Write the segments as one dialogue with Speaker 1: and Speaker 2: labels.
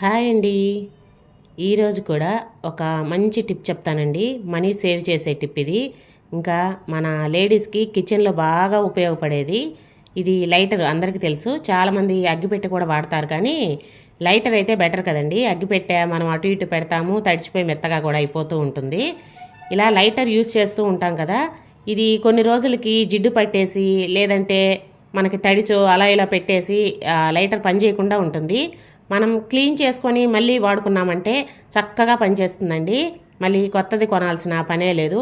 Speaker 1: Hi అండి. ఈరోజు కూడా ఒక మంచి టిప్ చెప్తానండి. మనీ సేవ్ చేసే టిప్ ఇది. ఇంకా మన లేడీస్కి కిచెన్లో బాగా ఉపయోగపడేది ఇది లైటర్. అందరికీ తెలుసు. చాలామంది అగ్గిపెట్టె కూడా వాడతారు కానీ లైటర్ అయితే బెటర్ కదండి. అగ్గిపెట్టె మనం అటు ఇటు పెడతాము తడిచిపోయి మెత్తగా కూడా అయిపోతూ ఉంటుంది. ఇలా లైటర్ యూస్ చేస్తూ ఉంటాం కదా. ఇది కొన్ని రోజులకి జిడ్డు పట్టేసి లేదంటే మనకి తడిచో అలా ఇలా పెట్టేసి లైటర్ పని చేయకుండా ఉంటుంది. మనం క్లీన్ చేసుకొని మళ్ళీ వాడుకున్నామంటే చక్కగా పనిచేస్తుందండి. మళ్ళీ కొత్తది కొనాల్సిన పనే లేదు.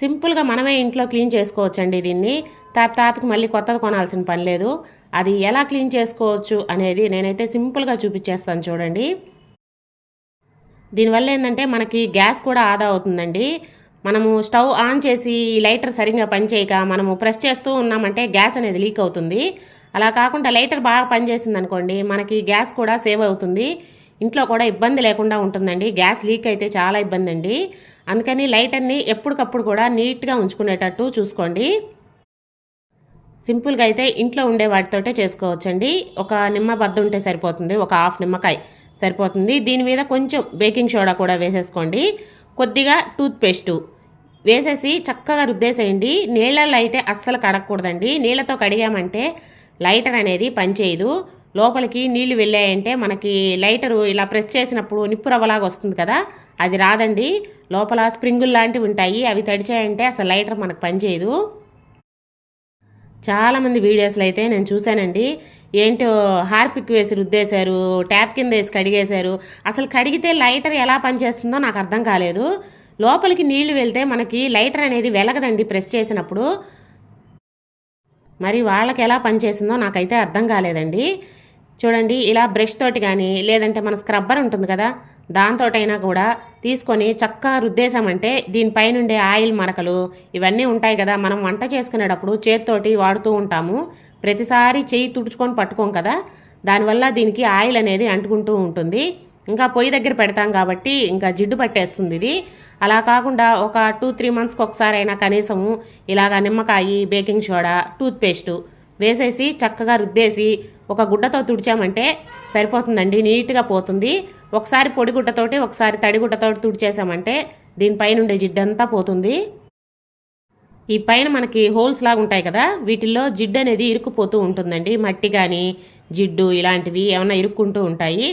Speaker 1: సింపుల్గా మనమే ఇంట్లో క్లీన్ చేసుకోవచ్చండి దీన్ని. తాపి తాపికి మళ్ళీ కొత్తది కొనాల్సిన పని లేదు. అది ఎలా క్లీన్ చేసుకోవచ్చు అనేది నేనైతే సింపుల్గా చూపించేస్తాను చూడండి. దీనివల్ల ఏంటంటే మనకి గ్యాస్ కూడా ఆదా అవుతుందండి. మనము స్టవ్ ఆన్ చేసి ఈ లైటర్ సరిగ్గా పనిచేయక మనము ప్రెస్ చేస్తూ ఉన్నామంటే గ్యాస్ అనేది లీక్ అవుతుంది. అలా కాకుండా లైటర్ బాగా పనిచేసింది అనుకోండి మనకి గ్యాస్ కూడా సేవ్ అవుతుంది. ఇంట్లో కూడా ఇబ్బంది లేకుండా ఉంటుందండి. గ్యాస్ లీక్ అయితే చాలా ఇబ్బంది అండి అందుకని లైటర్ని ఎప్పటికప్పుడు కూడా నీట్గా ఉంచుకునేటట్టు చూసుకోండి. సింపుల్గా అయితే ఇంట్లో ఉండే వాటితోటే చేసుకోవచ్చండి. ఒక నిమ్మ బద్ద ఉంటే సరిపోతుంది ఒక హాఫ్ నిమ్మకాయ సరిపోతుంది. దీని మీద కొంచెం బేకింగ్ సోడా కూడా వేసేసుకోండి. కొద్దిగా టూత్ పేస్టు వేసేసి చక్కగా రుద్దేసేయండి. నీళ్ళల్లో అయితే అస్సలు కడగకూడదండి. నీళ్ళతో కడిగామంటే లైటర్ అనేది పనిచేయదు. లోపలికి నీళ్ళు వెళ్ళాయంటే మనకి లైటరు ఇలా ప్రెస్ చేసినప్పుడు నిప్పు రవ్వలాగా వస్తుంది కదా అది రాదండి. లోపల స్ప్రింగులు లాంటివి ఉంటాయి అవి తడిచాయంటే అసలు లైటర్ మనకు పనిచేయదు. చాలామంది వీడియోస్లో అయితే నేను చూశానండి. ఏంటో హార్పిక్ వేసి రుద్దేశారు ట్యాప్ కింద వేసి కడిగేశారు. అసలు కడిగితే లైటర్ ఎలా పనిచేస్తుందో నాకు అర్థం కాలేదు. లోపలికి నీళ్ళు వెళ్తే మనకి లైటర్ అనేది వెలగదండి ప్రెస్ చేసినప్పుడు. మరి వాళ్ళకి ఎలా పనిచేసిందో నాకైతే అర్థం కాలేదండి. చూడండి ఇలా బ్రష్ తోటి కానీ లేదంటే మన స్క్రబ్బర్ ఉంటుంది కదా దాంతోటైనా కూడా తీసుకొని చక్కగా రుద్దేశామంటే దీనిపైనుండే ఆయిల్ మరకలు ఇవన్నీ ఉంటాయి కదా మనం వంట చేసుకునేటప్పుడు చేతితోటి వాడుతూ ఉంటాము. ప్రతిసారి చేయి తుడుచుకొని పట్టుకోం కదా దానివల్ల దీనికి ఆయిల్ అనేది అంటుకుంటూ ఉంటుంది. ఇంకా పొయ్యి దగ్గర పెడతాం కాబట్టి ఇంకా జిడ్డు పట్టేస్తుంది ఇది. అలా కాకుండా ఒక టూ త్రీ మంత్స్కి ఒకసారి అయినా కనీసము ఇలాగ నిమ్మకాయ బేకింగ్ సోడా టూత్ పేస్టు వేసేసి చక్కగా రుద్దేసి ఒక గుడ్డతో తుడిచామంటే సరిపోతుందండి నీట్గా పోతుంది. ఒకసారి పొడి గుడ్డతోటి ఒకసారి తడి గుడ్డతోటి తుడిచేసామంటే దీనిపైన ఉండే జిడ్డంతా పోతుంది. ఈ పైన మనకి హోల్స్ లాగా ఉంటాయి కదా వీటిల్లో జిడ్డు అనేది ఇరుక్కుపోతూ ఉంటుందండి. మట్టి కానీ జిడ్డు ఇలాంటివి ఏమైనా ఇరుక్కుంటూ ఉంటాయి.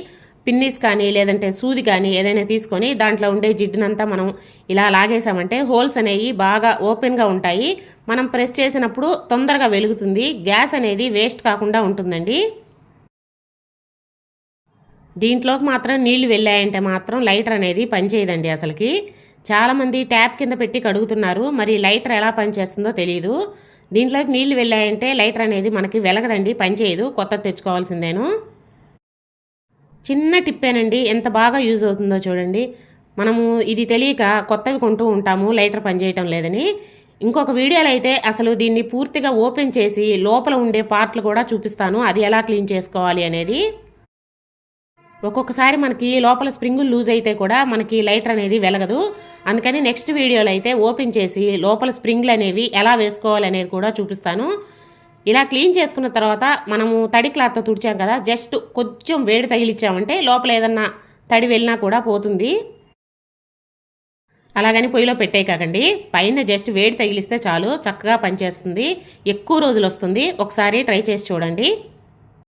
Speaker 1: పిన్నిస్ కానీ లేదంటే సూది కానీ ఏదైనా తీసుకొని దాంట్లో ఉండే జిడ్డునంతా మనం ఇలా లాగేసామంటే హోల్స్ అనేవి బాగా ఓపెన్గా ఉంటాయి. మనం ప్రెస్ చేసినప్పుడు తొందరగా వెలుగుతుంది. గ్యాస్ అనేది వేస్ట్ కాకుండా ఉంటుందండి. దీంట్లోకి మాత్రం నీళ్ళు వెళ్ళాయంటే మాత్రం లైటర్ అనేది పనిచేయదండి అసలుకి. చాలామంది ట్యాప్ కింద పెట్టి కడుగుతున్నారు. మరి లైటర్ ఎలా పనిచేస్తుందో తెలియదు దీంట్లోకి నీళ్ళు వెళ్ళాయంటే లైటర్ అనేది మనకి వెలగదండి పనిచేయదు. కొత్త తెచ్చుకోవాల్సిందేను. చిన్న టిప్పేనండి. ఎంత బాగా యూజ్ అవుతుందో చూడండి. మనము ఇది తెలియక కొత్తవి కొంటూ ఉంటాము లైటర్ పనిచేయటం లేదని. ఇంకొక వీడియోలో అయితే అసలు దీన్ని పూర్తిగా ఓపెన్ చేసి లోపల ఉండే పార్ట్లు కూడా చూపిస్తాను. అది ఎలా క్లీన్ చేసుకోవాలి అనేది. ఒక్కొక్కసారి మనకి లోపల స్ప్రింగులు లూజ్ అయితే కూడా మనకి లైటర్ అనేది వెలగదు. అందుకని నెక్స్ట్ వీడియోలో అయితే ఓపెన్ చేసి లోపల స్ప్రింగ్లు అనేవి ఎలా వేసుకోవాలి అనేది కూడా చూపిస్తాను. ఇలా క్లీన్ చేసుకున్న తర్వాత మనము తడి క్లాత్తో తుడిచాం కదా జస్ట్ కొంచెం వేడి తగిలిచ్చామంటే లోపల ఏదన్నా తడి వెళ్ళినా కూడా పోతుంది. అలాగని పొయ్యిలో పెట్టేయకండి పైన జస్ట్ వేడి తగిలిస్తే చాలు చక్కగా పనిచేస్తుంది. ఎక్కువ రోజులు వస్తుంది. ఒకసారి ట్రై చేసి చూడండి.